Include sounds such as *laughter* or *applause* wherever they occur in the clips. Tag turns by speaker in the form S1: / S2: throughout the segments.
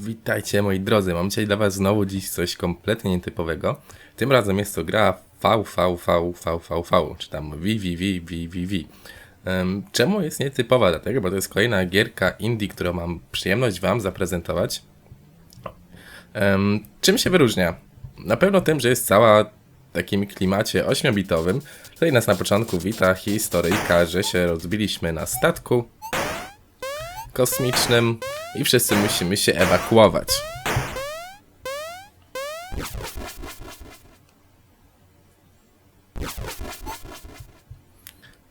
S1: Witajcie moi drodzy, mam dzisiaj dla was znowu dziś coś kompletnie nietypowego. Tym razem jest to gra VVVVVV, czy tam VVVVVV. Um, czemu jest nietypowa? Dlatego, bo to jest kolejna gierka indie, którą mam przyjemność wam zaprezentować. Um, czym się wyróżnia? Na pewno tym, że jest cała takim klimacie 8-bitowym. Tutaj nas na początku wita historyjka, że się rozbiliśmy na statku kosmicznym i wszyscy musimy się ewakuować.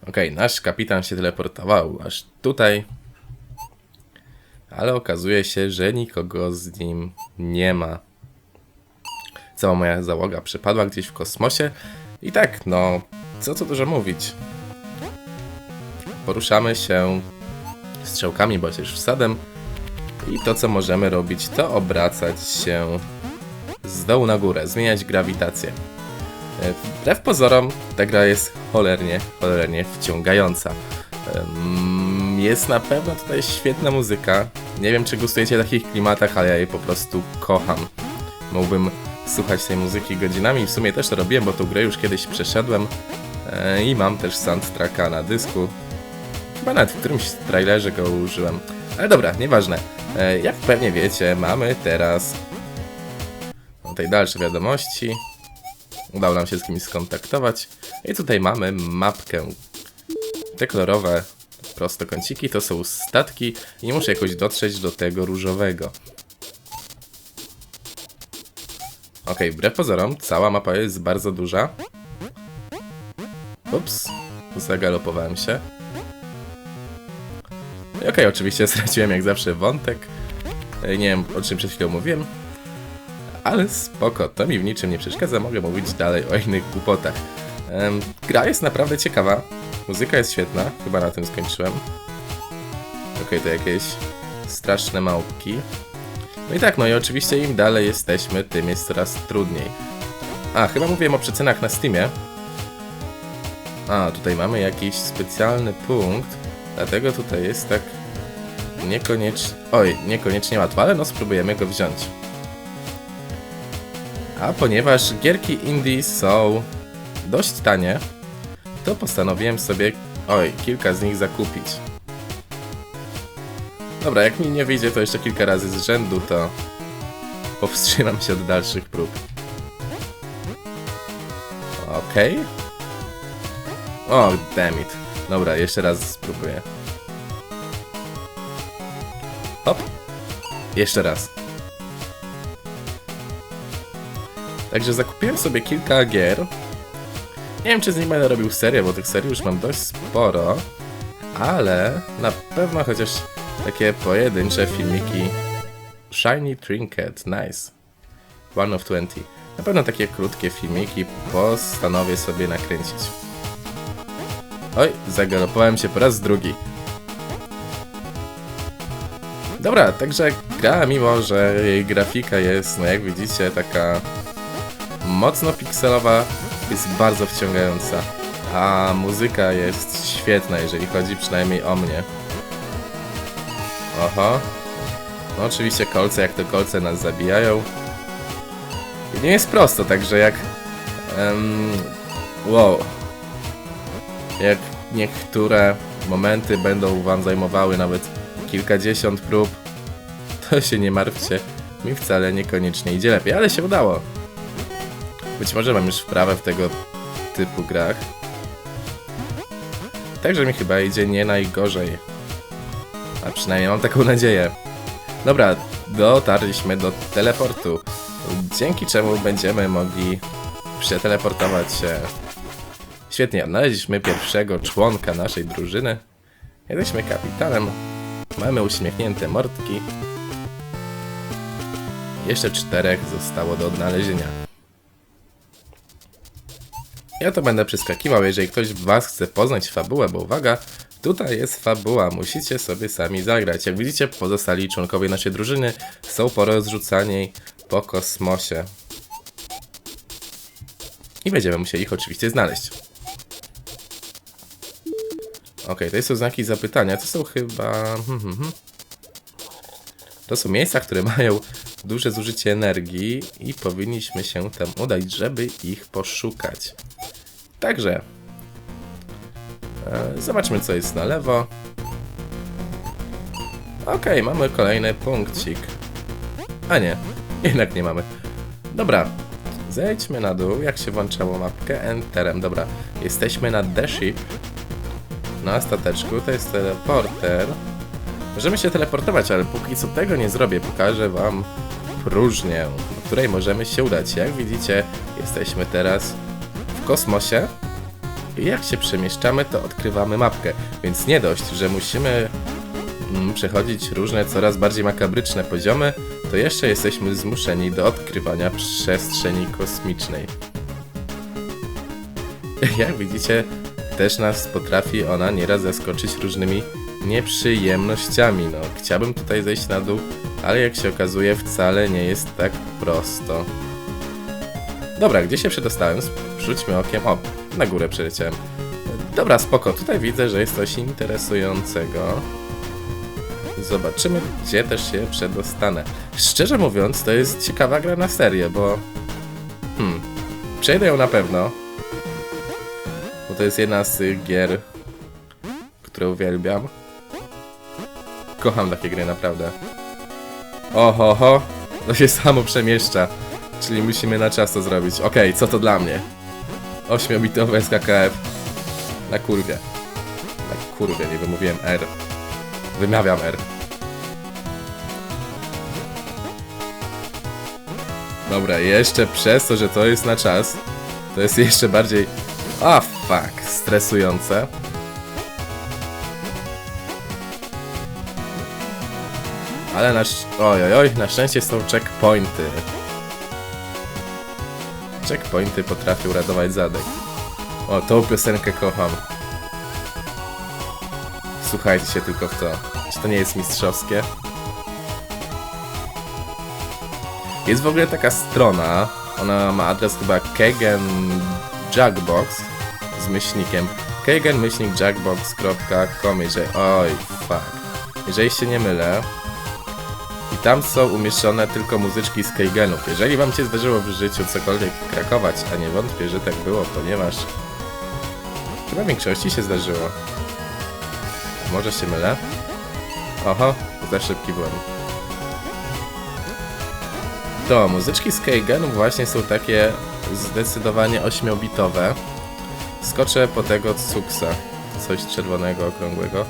S1: Okej, nasz kapitan się teleportował aż tutaj. Ale okazuje się, że nikogo z nim nie ma. Cała moja załoga przepadła gdzieś w kosmosie. I tak, no, co tu dużo mówić. Poruszamy się strzałkami, bo też wsadem. I to, co możemy robić, to obracać się z dołu na górę, zmieniać grawitację. Wbrew pozorom, ta gra jest cholernie, cholernie wciągająca. Jest na pewno tutaj świetna muzyka. Nie wiem, czy gustujecie w takich klimatach, ale ja jej po prostu kocham. Mógłbym słuchać tej muzyki godzinami. W sumie też to robiłem, bo tą grę już kiedyś przeszedłem. E, I mam też soundtracka na dysku. Chyba nawet w którymś trailerze go użyłem. Ale dobra, nieważne. E, Jak pewnie wiecie, mamy teraz tutaj dalsze wiadomości. Udało nam się z kimś skontaktować. I tutaj mamy mapkę. Te kolorowe prostokąciki to są statki i muszę jakoś dotrzeć do tego różowego. Ok, wbrew pozorom, cała mapa jest bardzo duża. Ups, zagalopowałem się. I Okej, oczywiście straciłem jak zawsze wątek. E, Nie wiem o czym przed chwilą mówiłem. Ale spoko, to mi w niczym nie przeszkadza, mogę mówić dalej o innych głupotach. Gra jest naprawdę ciekawa, muzyka jest świetna, chyba na tym skończyłem. Okej, to jakieś straszne małpki. No i tak, no i oczywiście im dalej jesteśmy, tym jest coraz trudniej. A, chyba mówiłem o przecenach na Steamie. A, tutaj mamy jakiś specjalny punkt, dlatego tutaj jest tak niekoniecznie... Oj, niekoniecznie łatwo, ale no spróbujemy go wziąć. A ponieważ gierki indie są dość tanie, to postanowiłem sobie, oj, kilka z nich zakupić. Dobra, jak mi nie wyjdzie to jeszcze kilka razy z rzędu, to powstrzymam się od dalszych prób. Okej. O, damn it. Dobra, jeszcze raz spróbuję. Hop. Jeszcze raz. Także zakupiłem sobie kilka gier. Nie wiem, czy z nich będę robił serię, bo tych serii już mam dość sporo. Ale na pewno chociaż takie pojedyncze filmiki. Shiny Trinket, nice. One of 20. Na pewno takie krótkie filmiki postanowię sobie nakręcić. Oj, zagalopowałem się po raz drugi. Dobra, także gra, mimo że jej grafika jest, no jak widzicie, taka mocno pikselowa, jest bardzo wciągająca. A muzyka jest świetna, jeżeli chodzi przynajmniej o mnie. Oho. No oczywiście kolce, jak to kolce nas zabijają. I nie jest prosto, także jak... em, wow. Jak niektóre momenty będą wam zajmowały nawet kilkadziesiąt prób, to się nie martwcie. Mi wcale niekoniecznie idzie lepiej, ale się udało. Być może mam już wprawę w tego typu grach. Także mi chyba idzie nie najgorzej. A przynajmniej mam taką nadzieję. Dobra, dotarliśmy do teleportu. Dzięki czemu będziemy mogli przeteleportować się. Świetnie, odnaleźliśmy pierwszego członka naszej drużyny. Jesteśmy kapitanem. Mamy uśmiechnięte mordki. Jeszcze czterech zostało do odnalezienia. Ja to będę przeskakiwał, jeżeli ktoś z Was chce poznać fabułę, bo uwaga, tutaj jest fabuła, musicie sobie sami zagrać. Jak widzicie, pozostali członkowie naszej drużyny są porozrzucani po kosmosie. I będziemy musieli ich oczywiście znaleźć. Ok, to są znaki zapytania, to są chyba... Hmm, hmm, hmm. To są miejsca, które mają duże zużycie energii i powinniśmy się tam udać, żeby ich poszukać. Także e, zobaczmy, co jest na lewo. Okej, mamy kolejny punkcik. A nie, jednak nie mamy. Dobra, zejdźmy na dół. Jak się włączało mapkę? Enterem. Dobra, jesteśmy na The Ship. Na stateczku, to jest teleporter. Możemy się teleportować, ale póki co tego nie zrobię, pokażę wam próżnię, do której możemy się udać. Jak widzicie, jesteśmy teraz w kosmosie i jak się przemieszczamy, to odkrywamy mapkę. Więc nie dość, że musimy mm, przechodzić różne, coraz bardziej makabryczne poziomy, to jeszcze jesteśmy zmuszeni do odkrywania przestrzeni kosmicznej. *laughs* Jak widzicie, też nas potrafi ona nieraz zaskoczyć różnymi nieprzyjemnościami. No, chciałbym tutaj zejść na dół, ale jak się okazuje, wcale nie jest tak prosto. Dobra, gdzie się przedostałem? Rzućmy okiem. O, na górę przeleciałem. Dobra, spoko. Tutaj widzę, że jest coś interesującego. Zobaczymy, gdzie też się przedostanę. Szczerze mówiąc, to jest ciekawa gra na serię, bo... Hmm. Przejdę ją na pewno. To jest jedna z tych gier, które uwielbiam. Kocham takie gry, naprawdę. Oho, ho, to się samo przemieszcza. Czyli musimy na czas to zrobić. Okej, co to dla mnie? 8-bitowe SKKF. Na kurwie. Na kurwie, nie wymówiłem R. Wymawiam R. Dobra, jeszcze przez to, że to jest na czas, to jest jeszcze bardziej... A, fuck, stresujące. Ale na... Oj, oj, na szczęście są checkpointy. Checkpointy potrafią radować zadek. O, tą piosenkę kocham. Słuchajcie się tylko w to. Czy to nie jest mistrzowskie? Jest w ogóle taka strona, ona ma adres chyba Kagan Jackbox z myślnikiem kagan-jackbox.com jeżeli... Oj, fuck. Jeżeli się nie mylę, i tam są umieszczone tylko muzyczki z Keigenów. Jeżeli wam się zdarzyło w życiu cokolwiek krakować, a nie wątpię, że tak było, ponieważ chyba większości się zdarzyło. Może się mylę? Oho, za szybki byłem. To, muzyczki z Keigenów właśnie są takie zdecydowanie 8-bitowe. Skoczę po tego Cuksa. Coś czerwonego, okrągłego.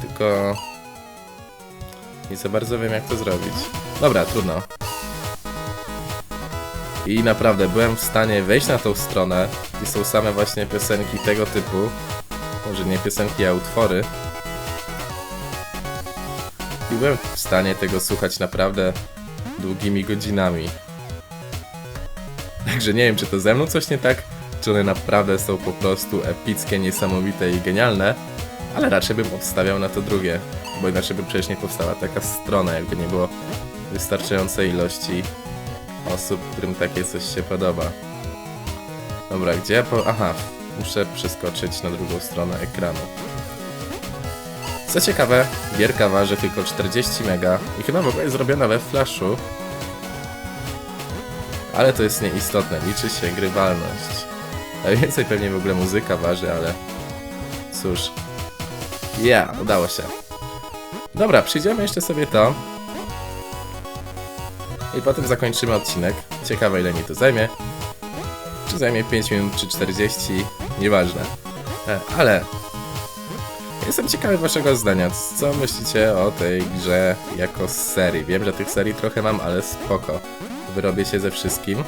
S1: Tylko nie za bardzo wiem jak to zrobić. Dobra, trudno. I naprawdę byłem w stanie wejść na tą stronę i są same właśnie piosenki tego typu. Może nie piosenki, a utwory. I byłem w stanie tego słuchać naprawdę długimi godzinami. Także nie wiem, czy to ze mną coś nie tak, czy one naprawdę są po prostu epickie, niesamowite i genialne, ale raczej bym obstawiał na to drugie, bo inaczej by przecież nie powstała taka strona, jakby nie było wystarczającej ilości osób, którym takie coś się podoba. Dobra, gdzie ja po... Aha, muszę przeskoczyć na drugą stronę ekranu. Co ciekawe, gierka waży tylko 40 mega i chyba w ogóle jest zrobiona we flashu. Ale to jest nieistotne, liczy się grywalność. Najwięcej pewnie w ogóle muzyka waży, ale cóż. Ja, udało się. Dobra, przyjdziemy jeszcze sobie to. I potem zakończymy odcinek. Ciekawe ile mi to zajmie. Czy zajmie 5 minut, czy 40, nieważne. E, Ale Jestem ciekawy waszego zdania. Co myślicie o tej grze jako serii? Wiem, że tych serii trochę mam, ale spoko. Wyrobię się ze wszystkim.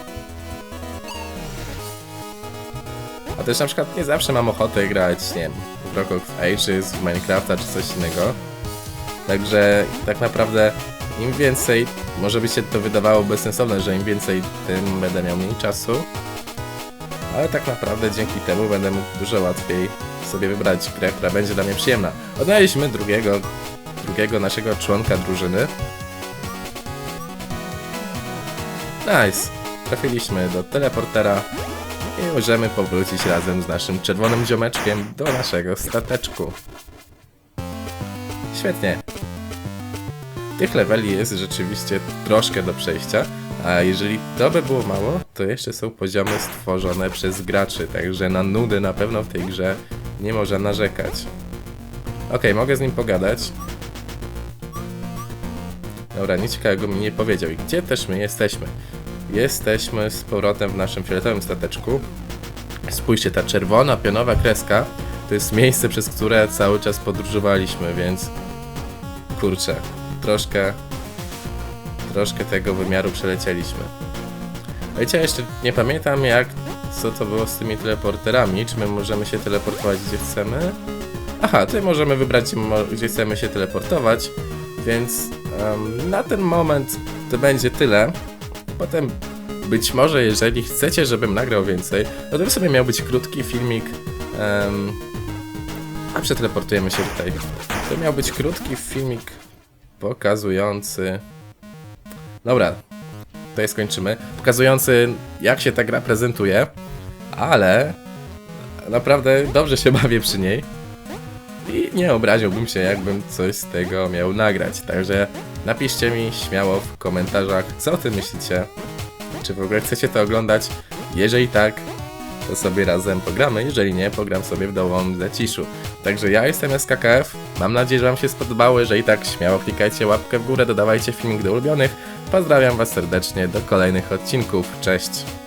S1: A też na przykład nie zawsze mam ochotę grać, nie wiem, w Rock of Ages, w Minecrafta czy coś innego. Także tak naprawdę im więcej, może by się to wydawało bezsensowne, że im więcej, tym będę miał mniej czasu. Ale tak naprawdę dzięki temu będę mógł dużo łatwiej sobie wybrać grę, która będzie dla mnie przyjemna. Odnaleźliśmy drugiego, drugiego naszego członka drużyny. Nice. Trafiliśmy do teleportera i możemy powrócić razem z naszym czerwonym ziomeczkiem do naszego stateczku. Świetnie. tych leveli jest rzeczywiście troszkę do przejścia, a jeżeli to by było mało, to jeszcze są poziomy stworzone przez graczy, także na nudy na pewno w tej grze nie można narzekać. Okej, mogę z nim pogadać. Dobra, nic ciekawego mi nie powiedział. I gdzie też my jesteśmy? Jesteśmy z powrotem w naszym fioletowym stateczku. Spójrzcie, ta czerwona, pionowa kreska to jest miejsce, przez które cały czas podróżowaliśmy, więc kurczę, troszkę troszkę tego wymiaru przelecieliśmy. Wiecie, jeszcze nie pamiętam jak, co to było z tymi teleporterami, czy my możemy się teleportować gdzie chcemy? Aha, tutaj możemy wybrać gdzie, chcemy się teleportować, więc em, na ten moment to będzie tyle. Potem być może jeżeli chcecie, żebym nagrał więcej, no to w sobie miał być krótki filmik, em, a przeteleportujemy się tutaj. To miał być krótki filmik pokazujący Dobra, tutaj skończymy. Pokazujący, jak się ta gra prezentuje, ale naprawdę dobrze się bawię przy niej. I nie obraziłbym się, jakbym coś z tego miał nagrać. Także napiszcie mi śmiało w komentarzach, co o tym myślicie. Czy w ogóle chcecie to oglądać? Jeżeli tak, to sobie razem pogramy. Jeżeli nie, pogram sobie w dołowym zaciszu. Także ja jestem SKKF. Mam nadzieję, że Wam się spodobało. Jeżeli tak, śmiało klikajcie łapkę w górę, dodawajcie filmik do ulubionych. Pozdrawiam Was serdecznie do kolejnych odcinków. Cześć!